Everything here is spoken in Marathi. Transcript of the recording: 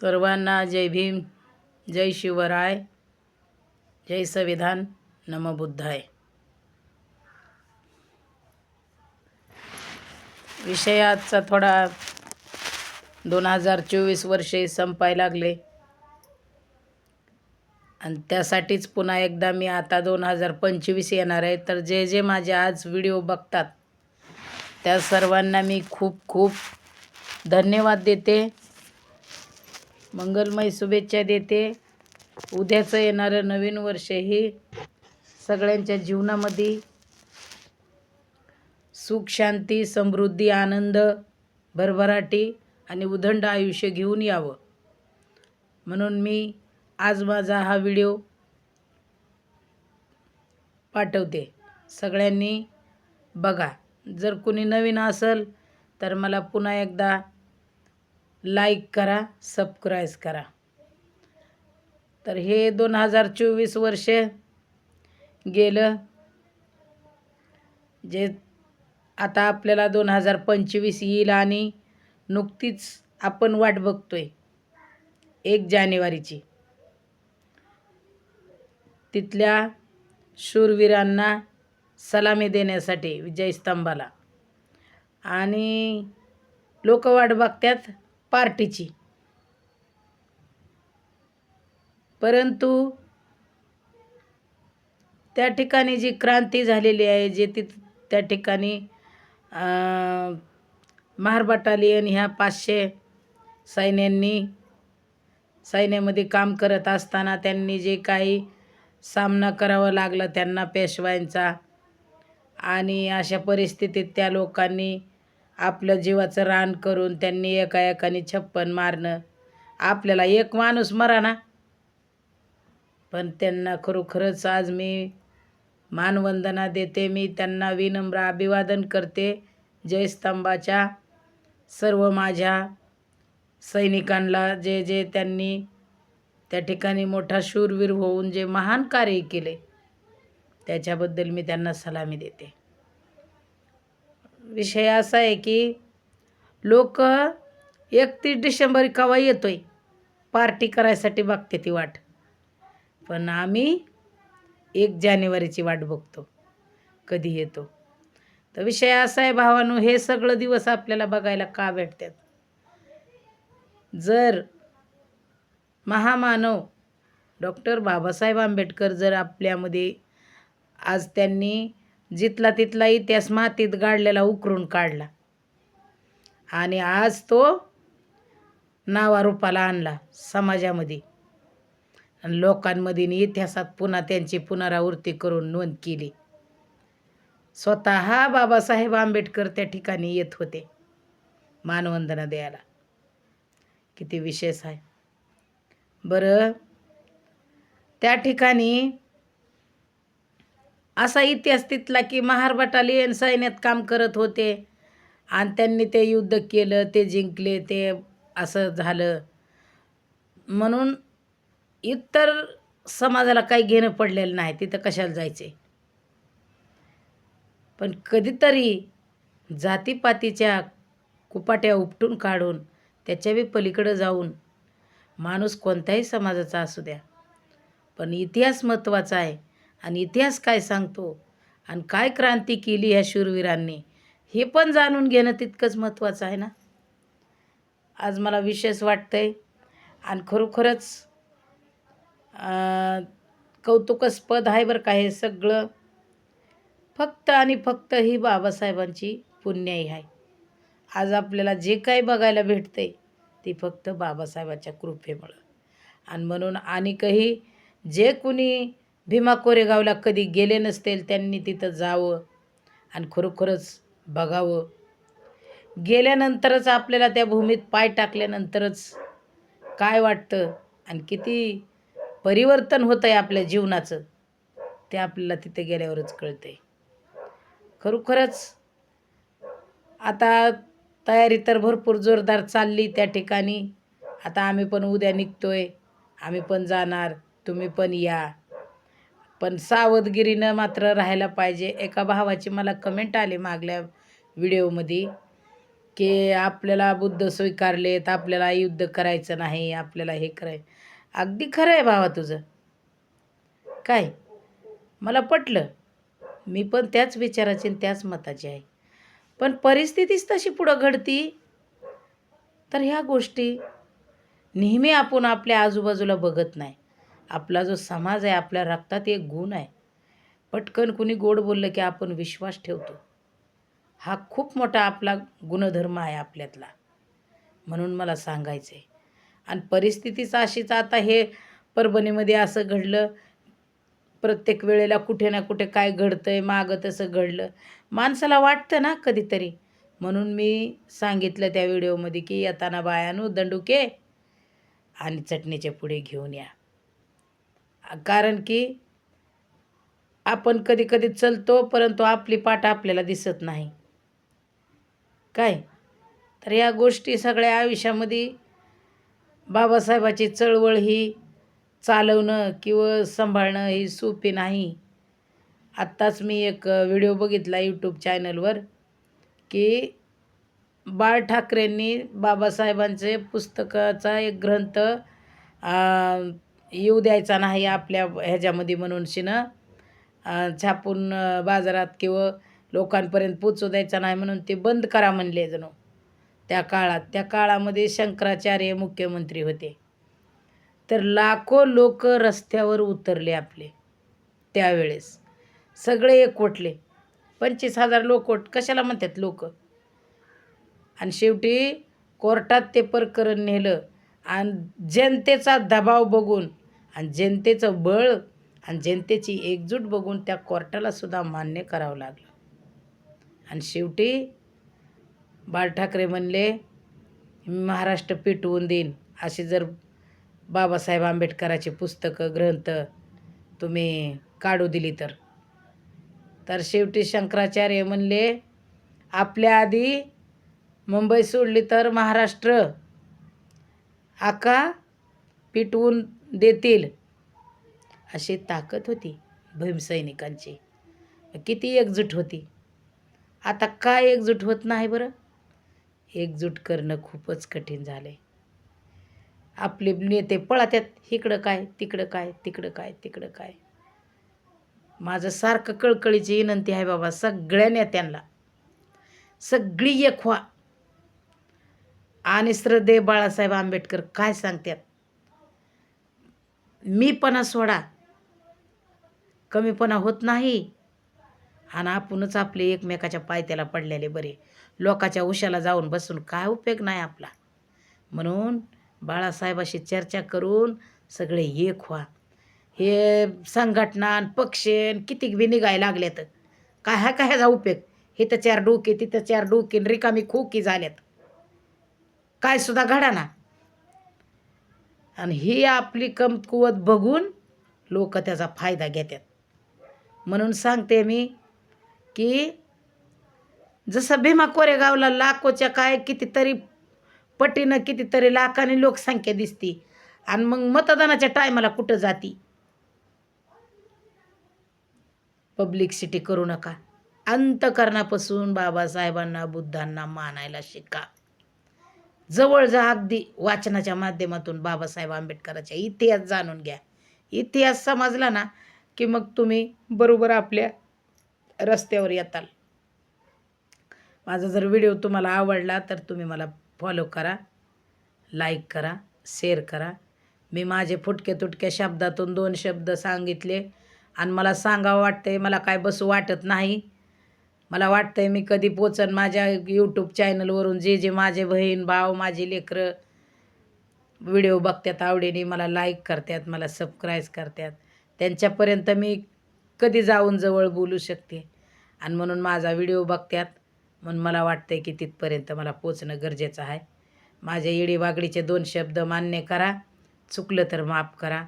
सर्वांना जय भीम जय शिवराय जय संविधान नमबुद्धाय विषयाचा थोडा दोन हजार चोवीस वर्षे संपायला लागले. आणि त्यासाठीच पुन्हा एकदा मी आता दोन हजार पंचवीस येणार आहे. तर जे जे माझे आज व्हिडिओ बघतात त्या सर्वांना मी खूप खूप धन्यवाद देते. मंगलमय शुभेच्छा देते. उद्याचं येणारं नवीन वर्षही सगळ्यांच्या जीवनामध्ये सुख शांती समृद्धी आनंद भरभराटी आणि उदंड आयुष्य घेऊन यावं. म्हणून मी आज माझा हा व्हिडिओ पाठवते. सगळ्यांनी बघा. जर कोणी नवीन असेल तर मला पुन्हा एकदा लाईक करा सबस्क्राईब करा. तर हे दोन हजार चोवीस वर्ष गेलं जे आता आपल्याला दोन हजार पंचवीस येईल आणि नुकतीच आपण वाट बघतोय एक जानेवारीची. तिथल्या शूरवीरांना सलामी देण्यासाठी विजयस्तंभाला. आणि लोक वाट बघतात पार्टीची. परंतु त्या ठिकाणी जी क्रांती झालेली आहे जे ती त्या ठिकाणी महार बटालियन ह्या पाचशे सैन्यांनी सैन्यामध्ये काम करत असताना त्यांनी जे काही सामना करावा लागला त्यांना पेशवायांचा आणि अशा परिस्थितीत त्या लोकांनी आपलं जीवाचं रान करून त्यांनी एका एकाने छप्पन मारणं. आपल्याला एक माणूस मरा ना. पण त्यांना खरोखरच आज मी मानवंदना देते मी त्यांना विनम्र अभिवादन करते. जयस्तंभाच्या सर्व माझ्या सैनिकांना जे जे त्यांनी त्या ठिकाणी मोठा शूरवीर होऊन जे महान कार्य केले त्याच्याबद्दल मी त्यांना सलामी देते. विषय असा आहे की लोक एकतीस डिसेंबर केव्हा आहे पार्टी करायसाठी बघते ती वाट. पण आम्ही एक जानेवारीची वाट बघतो. कधी येतो? तर विषय असा आहे भावानो हे सगळं दिवस आपल्याला बघायला का भेटतात? जर महामानव डॉक्टर बाबासाहेब आंबेडकर जर आपल्यामध्ये आज त्यांनी जिथला तिथला इतिहास मातीत गाडलेला उकरून काढला. आणि आज तो नावारूपाला आणला समाजामध्ये. आणि लोकांमध्ये इतिहासात पुन्हा त्यांची पुनरावृत्ती करून नोंद केली. स्वतः बाबासाहेब आंबेडकर त्या ठिकाणी येत होते. मानवंदना द्यायला. किती विशेष आहे. बरं त्या ठिकाणी असा इतिहास तिथला की महार बटालियन सैन्यात काम करत होते. आणि त्यांनी ते युद्ध केलं ते जिंकले ते असं झालं. म्हणून इतर समाजाला काही घेणं पडलेलं नाही तिथं कशाला जायचे? पण कधीतरी जातीपातीच्या कुपाट्या उपटून काढून त्याच्याबी पलीकडं जाऊन माणूस कोणत्याही समाजाचा असू द्या. पण इतिहास महत्त्वाचा आहे. आणि इतिहास काय सांगतो? आणि काय क्रांती केली ह्या शूरवीरांनी? हे पण जाणून घेणं तितकंच महत्त्वाचं आहे ना? आज मला विशेष वाटतं आहे आणि खरोखरच कौतुकास्पद आहे बरं का हे सगळं. फक्त आणि फक्त ही बाबासाहेबांची पुण्याई आहे. आज आपल्याला जे काही बघायला भेटते ती फक्त बाबासाहेबाच्या कृपेमुळं. आणि म्हणून आणि काही जे कुणी भीमा कोरेगावला कधी गेले नसतील त्यांनी तिथं जावं आणि खरोखरच बघावं. गेल्यानंतरच आपल्याला त्या भूमीत पाय टाकल्यानंतरच काय वाटतं आणि किती परिवर्तन होतं आहे आपल्या जीवनाचं ते आपल्याला तिथे गेल्यावरच कळते खरोखरच आता तयारी तर भरपूर जोरदार चालली त्या ठिकाणी. आता आम्ही पण उद्या निघतो आहे आम्ही पण जाणार. तुम्ही पण या. पण सावधगिरीनं मात्र राहायला पाहिजे. एका भावाची मला कमेंट आली मागल्या व्हिडिओमध्ये की आपल्याला बुद्ध स्वीकारलेत आपल्याला युद्ध करायचं नाही आपल्याला हे कराय अगदी खरं आहे भावा तुझं. काय? मला पटलं. मी पण त्याच विचाराची आणि त्याच मताची आहे. पण परिस्थितीच तशी पुढं घडती. तर ह्या गोष्टी नेहमी आपण आपल्या आजूबाजूला बघत नाही. आपला जो समाज आहे आपल्या रक्तात एक गुण आहे. पटकन कुणी गोड बोललं की आपण विश्वास ठेवतो. हा खूप मोठा आपला गुणधर्म आहे आपल्यातला. म्हणून मला सांगायचं आहे आणि परिस्थितीच अशीच आता हे परभणीमध्ये असं घडलं. प्रत्येक वेळेला कुठे ना कुठे काय घडतं आहे मागं तसं घडलं. माणसाला वाटतं ना कधीतरी. म्हणून मी सांगितलं त्या व्हिडिओमध्ये की येताना बायानो दंडुके आणि चटणीचे पुढे घेऊन या. कारण की आपण कधी कधी चलतो परंतु आपली पाठ आपल्याला दिसत नाही. काय? तर या गोष्टी सगळ्या आयुष्यामध्ये बाबासाहेबाची चळवळ ही चालवणं किंवा सांभाळणं ही सोपी नाही. आत्ताच मी एक व्हिडिओ बघितला यूट्यूब चॅनलवर की बाळ ठाकरेंनी बाबासाहेबांचे पुस्तकाचा एक ग्रंथ येऊ द्यायचा नाही आपल्या ह्याच्यामध्ये म्हणून शिनं छापून बाजारात किंवा लोकांपर्यंत पोचू द्यायचा नाही म्हणून ते बंद करा म्हणले जणू. त्या काळात त्या काळामध्ये शंकराचार्य मुख्यमंत्री होते. तर लाखो लोक रस्त्यावर उतरले आपले. त्यावेळेस सगळे एकवटले. पंचवीस हजार लोकवट कशाला म्हणतात लोक? आणि शेवटी कोर्टात ते प्रकरण नेलं. आणि जनतेचा दबाव बघून आणि जनतेचं बळ आणि जनतेची एकजूट बघून त्या कोर्टालासुद्धा मान्य करावं लागलं. आणि शेवटी बाळ ठाकरे म्हणले महाराष्ट्र पेटवून देईन. असे जर बाबासाहेब आंबेडकराचे पुस्तकं ग्रंथ तुम्ही काढू दिली तर. तर शेवटी शंकराचार्य म्हणले आपल्या आधी मुंबई सोडली तर महाराष्ट्र आका पिटवून देतील. अशी ताकद होती भीमसैनिकांची किती एकजूट होती. आता काय एकजूट होत नाही बरं? एकजूट करणं खूपच कठीण झालं आहे आपले नेते पळात्यात इकडं काय तिकडं काय तिकडं काय तिकडं काय? माझं सारखं कळकळीची विनंती आहे बाबा सगळ्या नेत्यांना. सगळी एक व्हा. आणि श्रद्धे बाळासाहेब आंबेडकर काय सांगतात मीपणा सोडा. कमीपणा होत नाही. आणि आपणच आपले एकमेकाच्या पायथ्याला पडलेले बरे. लोकाच्या उशाला जाऊन बसून काय उपयोग नाही आपला. म्हणून बाळासाहेबाशी चर्चा करून सगळे एक व्हा. हे संघटना आणि पक्ष आणि किती बी निघायला लागल्यात. काय हा काय ह्याचा उपयोग? हे तर चार डोके तिथं चार डोके रिकामी खोकी झाल्यात. काय सुद्धा घडाना. आणि ही आपली कमकुवत बघून लोक त्याचा फायदा घेतात म्हणून सांगते मी की जसं भीमा कोरेगावला लाखोच्या काय कितीतरी पटीनं कितीतरी लाखाने लोकसंख्या दिसती आणि मग मतदानाच्या टायमाला कुठं जाती? पब्लिक सिटी करू नका. अंतकरणापासून बाबासाहेबांना बुद्धांना मानायला शिका. जवळ जा अगदी वाचनाच्या माध्यमातून बाबासाहेब आंबेडकरांच्या इतिहास जाणून घ्या. इतिहास समजला ना की मग तुम्ही बरोबर आपल्या रस्त्यावर येताल. माझा जर व्हिडिओ तुम्हाला आवडला तर तुम्ही मला फॉलो करा लाईक करा शेअर करा. मी माझे फुटके तुटक्या शब्दातून दोन शब्द सांगितले आणि मला सांगावं वाटते मला काय बसू वाटत नाही. मला वाटतंय मी कधी पोचन माझ्या यूट्यूब चॅनलवरून जे जे माझे बहीण भाव माझे लेकरं व्हिडिओ बघतात आवडीने मला लाईक करतात मला सबस्क्राईब करतात. त्यांच्यापर्यंत मी कधी जाऊन जवळ बोलू शकते. आणि म्हणून माझा व्हिडिओ बघतात. म्हणून मला वाटतंय की तिथपर्यंत मला पोचणं गरजेचं आहे. माझ्या येडीवागडीचे दोन शब्द मान्य करा. चुकलं तर माफ करा.